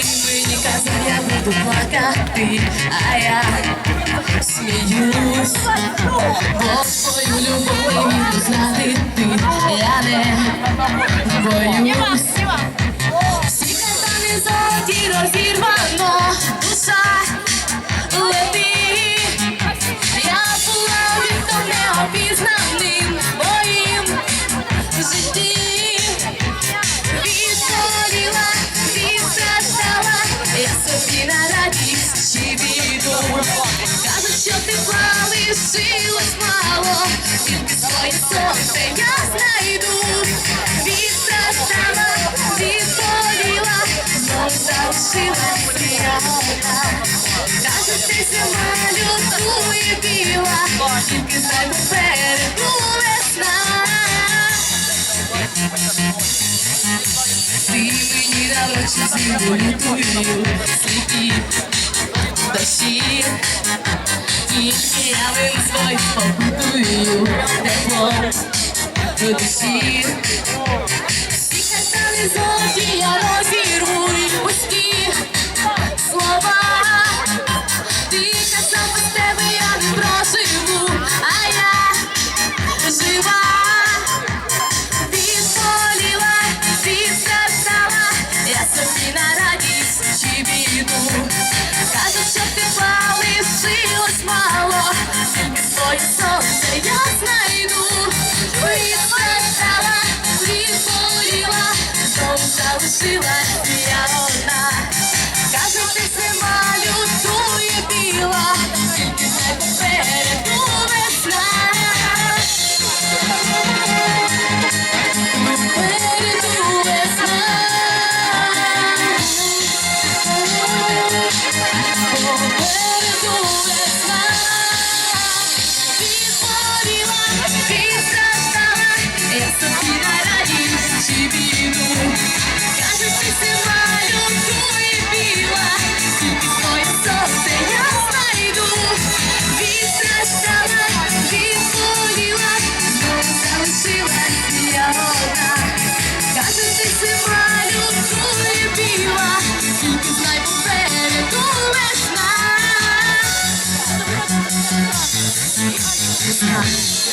Клиника зарядных облака ты, а я смеюсь Вот свою любовь не нужна ты, ты, я не боюсь радість чи біду. Кажуть, що ти правий, сили мало, тільки своє сонце. Дощі і явим свой побудую тепло до душі. 喜欢你。了。